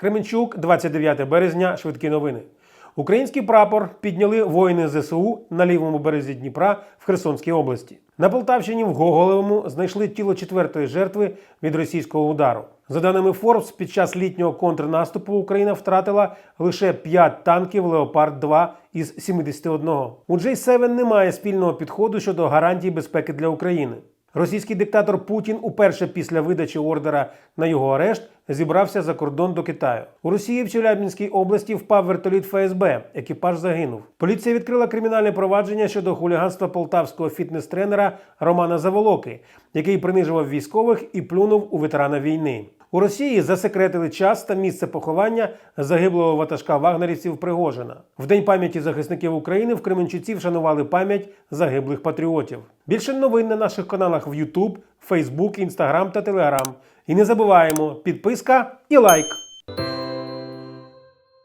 Кременчук, 29 березня. Швидкі новини. Український прапор підняли воїни ЗСУ на лівому березі Дніпра в Херсонській області. На Полтавщині в Гоголевому знайшли тіло четвертої жертви від російського удару. За даними Forbes, під час літнього контрнаступу Україна втратила лише 5 танків Леопард 2 із 71. У J7 немає спільного підходу щодо гарантій безпеки для України. Російський диктатор Путін уперше після видачі ордера на його арешт зібрався за кордон до Китаю. У Росії в Челябінській області впав вертоліт ФСБ. Екіпаж загинув. Поліція відкрила кримінальне провадження щодо хуліганства полтавського фітнес-тренера Романа Заволоки, який принижував військових і плюнув у ветерана війни. У Росії засекретили час та місце поховання загиблого ватажка вагнерівців Пригожина. В день пам'яті захисників України в Кременчуці вшанували пам'ять загиблих патріотів. Більше новин на наших каналах в YouTube, Facebook, Instagram та Telegram. І не забуваємо підписка і лайк.